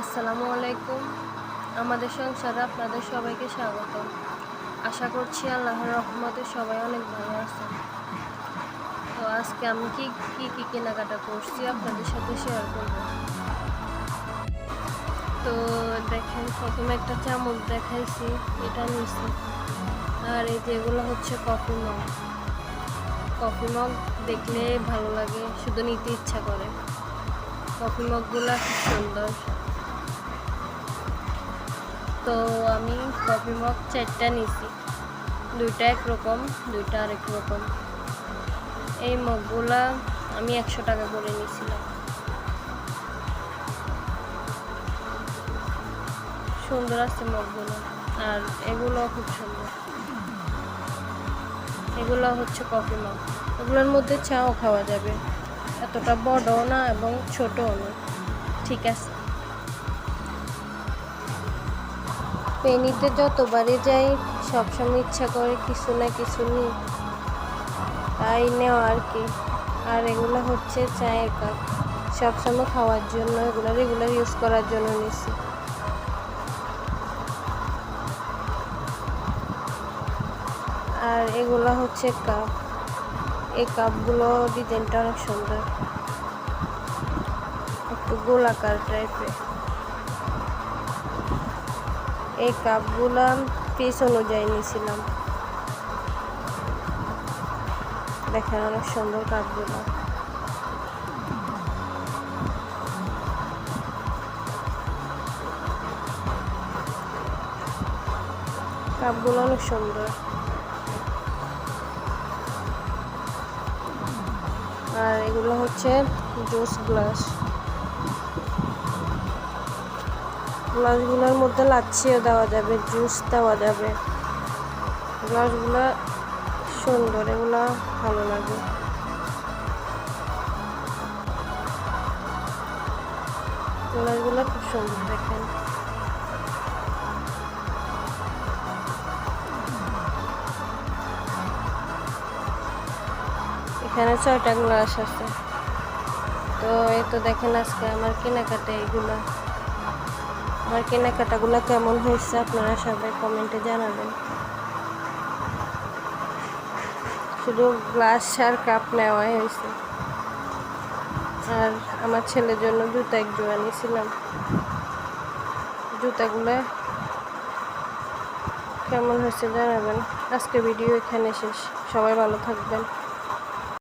আসসালামু আলাইকুম। আমাদের সংসারে আপনাদের সবাইকে স্বাগত আশা করছি আল্লাহর রহমতে সবাই অনেক ভালো আছেন। তো আজকে আমি কি কি কি কেনাকাটা করছি আপনাদের সাথে শেয়ার করব। তো দেখেন, প্রথমে একটা চামচ দেখাইছি, এটা নিয়েছি। আর এই যেগুলো হচ্ছে কফি মগ কফি মগ দেখলে ভালো লাগে, শুধু নিতে ইচ্ছা করে। কফি মগগুলো খুব সুন্দর। তো আমি কফি মগ চারটা নিছি। দুইটা একরকম দুইটা আরেক রকম। এই মগগুলা আমি একশো টাকা করে নিয়েছিলাম সুন্দর আছে মগগুলো, আর এগুলো খুব সুন্দর। এগুলো হচ্ছে কফি মগ। এগুলোর মধ্যে চাও খাওয়া যাবে। এতটা বড়ও না এবং ছোটও না। ঠিক আছে। পেনিতে যতবারই যাই, সবসময় ইচ্ছা করে কিছু না কিছু নিই। তাই নেওয়া আর কি। আর এগুলো হচ্ছে চায়ের কাপ। সবসময় খাওয়ার জন্য, এগুলো রেগুলার ইউজ করার জন্য নিছি। আর এগুলো হচ্ছে কাপ। এই কাপগুলো ডিজাইনটা অনেক সুন্দর। একটু গোলাকার টাইপের এই কাপগুলো পিস অনুযায়ী নিয়েছিলাম। দেখেন অনেক সুন্দর কাপগুলো কাপগুলো অনেক সুন্দর। আর এগুলো হচ্ছে জুস গ্লাস। গ্লাসগুলোর মধ্যে লাচ্ছিও দেওয়া যাবে, জুস দেওয়া যাবে। গ্লাসগুলো সুন্দর, এগুলো ভালো লাগে। গ্লাসগুলো খুব সুন্দর দেখেন। এখানে ছয়টা গ্লাস আছে। তো এই তো দেখেন আজকে আমার কেনাকাটা এইগুলো। আমার কেনাকাটাগুলো কেমন হয়েছে আপনারা সবাই কমেন্টে জানাবেন। শুধু গ্লাস আর কাপ নেওয়াই হয়েছে। আর আমার ছেলের জন্য জুতা এক জোড়া নিয়েছিলাম। জুতাগুলো কেমন হয়েছে জানাবেন। আজকে ভিডিও এখানে শেষ। সবাই ভালো থাকবেন।